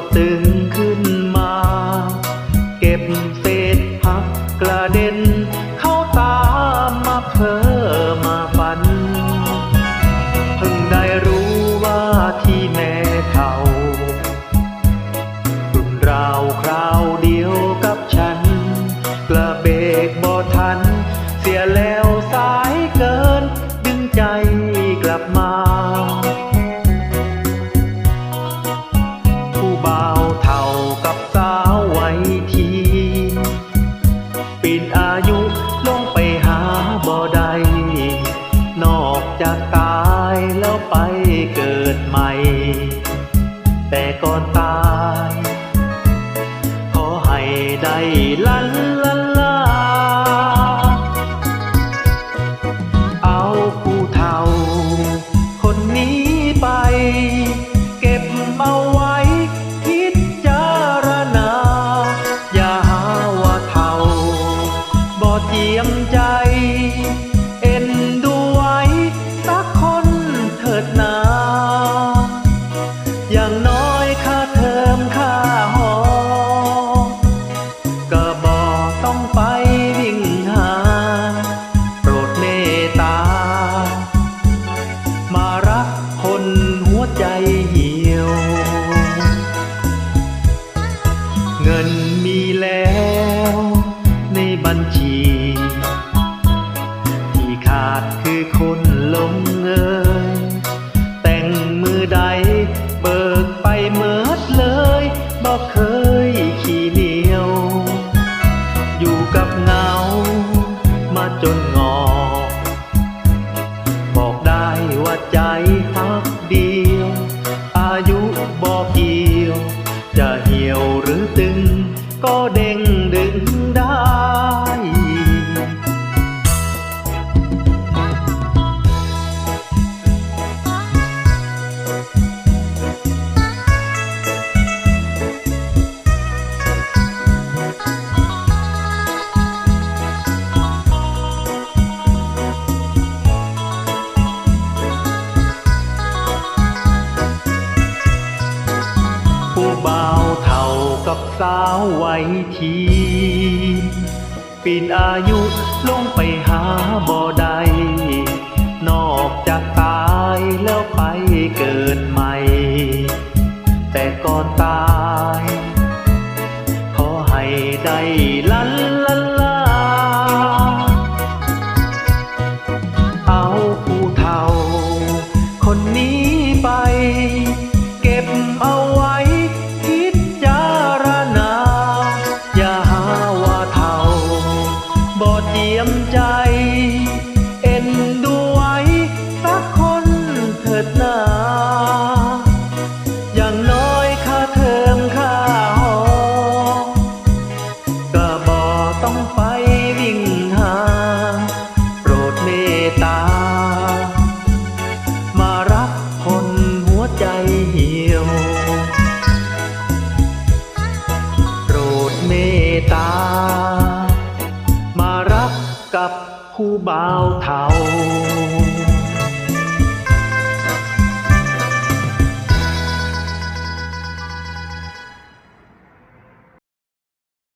water อายุลงไปหาบ่ได้นอกจากตายแล้วไปเกิดใหม่ แต่ก่อนตาย ขอให้ได้ลัน ยมใจ เอ็นดูไว้สักคนเถิดนา อย่างน้อยค่าเทอมค่าหอ ก็บอกต้องไปวิ่งหา โปรดเมตตา มารักคนหัวใจเหี่ยว เงินมีแล้ว คนลงเอยแต่งมือใดเบิกไปเมิดเลยบอกเคยขี้เหนียว อยู่กับเงามาจนงอกบอกได้ว่าใจฮักเดียว อายุบอกเกี่ยว จะเหี่ยวหรือตึงก็เด้ง สาวไว้ทีปีนอายุลงไปหาบ่อใด นอกจากตายแล้วไปเกิดใหม่ แต่ก่อนตาย มา